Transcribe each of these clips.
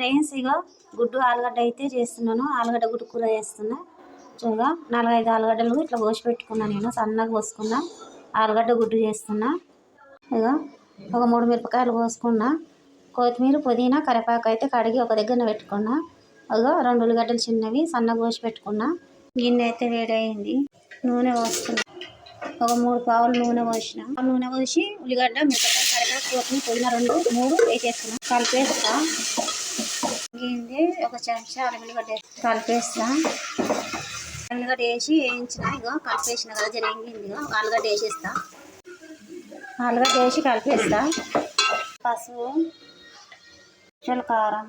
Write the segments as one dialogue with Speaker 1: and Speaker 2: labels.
Speaker 1: Friends ఇగో గుడ్డు ఆలుగడ్డ అయితే చేస్తున్నాను. ఆలుగడ్డ గుడ్డు కూర చేస్తున్నా. చూడగా నాలుగైదు ఆలుగడ్డలు ఇట్లా కోసి పెట్టుకున్నా నేను సన్నగా కోసుకున్నా. ఆలుగడ్డ గుడ్డు చేస్తున్నా. ఇగో ఒక మూడు మిరపకాయలు కోసుకున్నా. కొత్తిమీర పుదీనా కరివేపాకు అయితే కడిగి ఒక దగ్గర పెట్టుకున్నా. ఇగో రెండు ఉల్లిగడ్డలు చిన్నవి సన్నగా కోసి పెట్టుకున్నా. గిన్నె అయితే వేడి అయింది. నూనె పోసుకున్నా. ఒక మూడు పావులు నూనె పోసిన. నూనె పోసి ఉల్లిగడ్డ మిరపకాయ కరివేపాకు కొత్తిమీర పుదీనా రెండు మూడు వేసేస్తున్నా. కలిపేస్తా. గింది ఒక చెంచా అల్లిగడ్డ కలిపేస్తా అల్లిగడ్డ వేసి వేయించిన. ఇగో కలిపేసిన కదా జరిగింది. ఇగో ఆలుగడ్డ వేసేస్తా. ఆలుగడ్డ వేసి కలిపేస్తా. పసుపు చెంచాలు కారం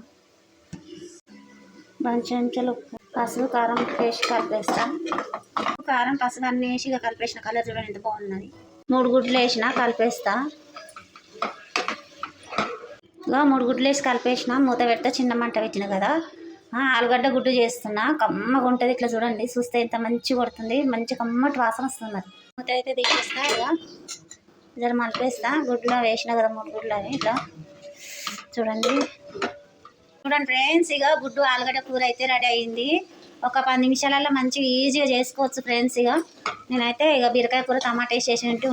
Speaker 1: రెండు చెంచాలు ఉప్పు పసుపు కారం వేసి కలిపేస్తా. ఉప్పు, కారం పసుపు అన్నీ వేసి ఇక కలిపేసిన. కలర్ చూడండి ఎంత బాగున్నది. మూడు గుడ్లు వేసిన కలిపేస్తా. ఇగో మూడు గుడ్లు వేసి కలిపేసిన మూత పెడితే చిన్న మంట పెట్టిన కదా. ఆలుగడ్డ గుడ్డు చేస్తున్నా. కమ్మగా ఉంటుంది ఇట్లా చూడండి. చూస్తే ఎంత మంచి కొడుతుంది. మంచి కమ్మటి వాసన వస్తుంది మరి. మూత అయితే తీసేస్తా ఇక. జర మలిపేస్తా. గుడ్లో వేసిన కదా మూడు గుడ్లు అవి ఇట్లా. చూడండి. చూడండి ఫ్రెండ్స్ ఇక గుడ్డు ఆలుగడ్డ కూర అయితే రెడీ అయింది. ఒక పది నిమిషాలలో మంచిగా ఈజీగా చేసుకోవచ్చు ఫ్రెండ్స్ ఇక నేనైతే ఇక బీరకాయ కూర టమాటా వేసి చేసినట్టు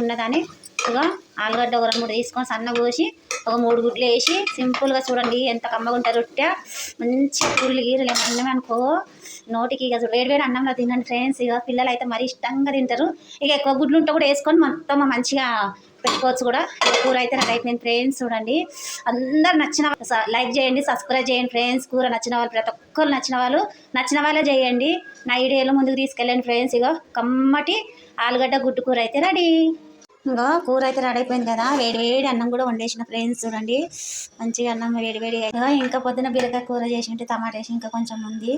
Speaker 1: ఇక ఆలుగడ్డ ఒక రెండు మూడు తీసుకొని సన్న కోసి ఒక మూడు గుడ్లు వేసి సింపుల్గా చూడండి ఎంత కమ్మగా ఉంటుంది రొట్టె. మంచి కూరలు గీరలే ఏమన్నా అనుకో. నోటికి ఇక వేడి వేడి అన్నంలో తినండి ఫ్రెండ్స్ ఇక పిల్లలు అయితే మరీ ఇష్టంగా తింటారు. ఇక ఎక్కువ గుడ్లు ఉంటే కూడా వేసుకొని మొత్తం మంచిగా పెట్టుకోవచ్చు కూడా. కూర అయితే నాకు అయిపోయింది ఫ్రెండ్స్ చూడండి. అందరు నచ్చిన స- లైక్ చేయండి సబ్స్క్రైబ్ చేయండి ఫ్రెండ్స్ కూర నచ్చిన వాళ్ళు ప్రతి ఒక్కరు నచ్చిన వాళ్ళు నచ్చిన వాళ్ళే చేయండి. నా ఐడియాలో ముందుకు తీసుకెళ్ళండి ఫ్రెండ్స్ ఇక కమ్మటి ఆలుగడ్డ గుడ్డు కూర అయితే రెడీ. ఇంకా కూర అయితే రెడీ అయిపోయింది కదా. వేడి వేడి అన్నం కూడా వండేసిన ఫ్రెండ్స్ చూడండి. మంచిగా అన్నం వేడి వేడి ఇంకా పొద్దున బీరకాయ కూర చేసి ఉంటే టమాటా వేసి ఇంకా కొంచెం ఉంది.